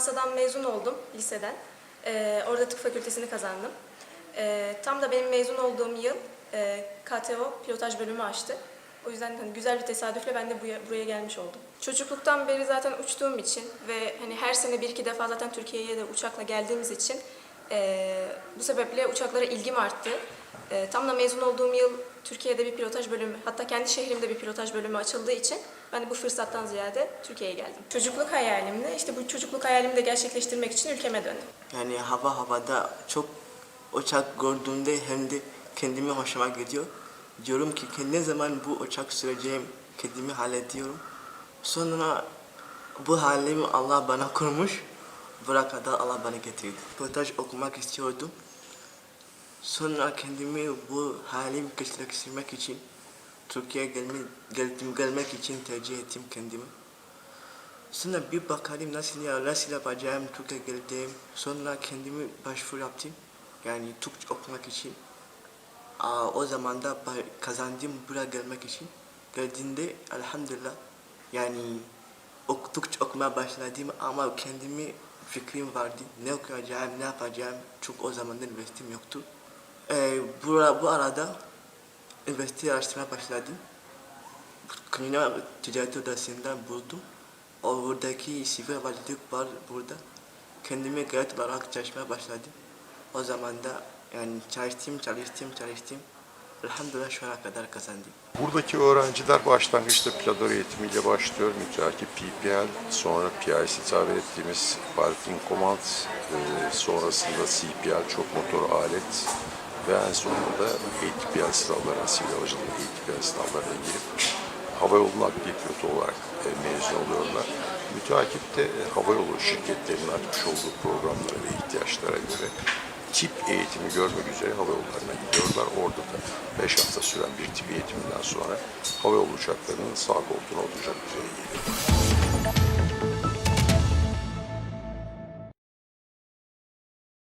Fransa'dan mezun oldum liseden. Ee, orada tıp fakültesini kazandım. Ee, tam da benim mezun olduğum yıl e, KTO pilotaj bölümü açtı. O yüzden hani güzel bir tesadüfle ben de buraya, buraya gelmiş oldum. Çocukluktan beri zaten uçtuğum için ve hani her sene bir iki defa zaten Türkiye'ye de uçakla geldiğimiz için e, bu sebeple uçaklara ilgim arttı. E, tam da mezun olduğum yıl Türkiye'de bir pilotaj bölümü, hatta kendi şehrimde bir pilotaj bölümü açıldığı için ben de bu fırsattan ziyade Türkiye'ye geldim. Çocukluk hayalimdi. İşte bu çocukluk hayalimi de gerçekleştirmek için ülkeme döndüm. Yani hava havada çok uçak gördüğümde hem de kendimi hoşuma gidiyor. Diyorum ki ki ne zaman bu uçak süreceğim kendimi hallediyorum. Sonra bu halimi Allah bana kurmuş. Buraya kadar Allah bana getirdi. Pilotaj okumak istiyordum. Sonra kendimi bu halim gerçekleştirmek için Türkiye'ye gelme, geldim, gelmek için tercih ettim kendimi. Sonra bir bakalım nasıl ya nasıl yapacağım Türkiye geldim. Sonra kendimi başvuru yaptım. Yani Türkçe okumak için. Aa, o zaman da kazandım buraya gelmek için. Geldiğinde elhamdülillah yani ok, Türkçe okumaya başladım ama kendimi fikrim vardı. Ne okuyacağım, ne yapacağım. Çünkü o zaman üniversitem yoktu. Ee, bu, bu arada üniversite araştırmaya başladım. Kriminal Ticaret Odası'ndan buldum. Oradaki sivil havacılık var burada. Kendime gayet olarak çalışmaya başladım. O zaman da yani çalıştım, çalıştım, çalıştım. Elhamdülillah şu ana kadar kazandım. Buradaki öğrenciler başlangıçta pilotör eğitimiyle başlıyor. Müteakip PPL, sonra PIC tabir ettiğimiz Parking Command, e, sonrasında CPL çok motor alet ve en sonunda ATPL sınavlarına, sivil havacılık ATPL sınavlarına girip havayolu nakliye pilotu olarak e, mezun oluyorlar. Müteakip de e, havayolu şirketlerinin açmış olduğu programlara ve ihtiyaçlara göre tip eğitimi görmek üzere havayollarına gidiyorlar. Orada da 5 hafta süren bir tip eğitiminden sonra havayolu uçaklarının sağ koltuğuna oturacak üzere geliyorlar.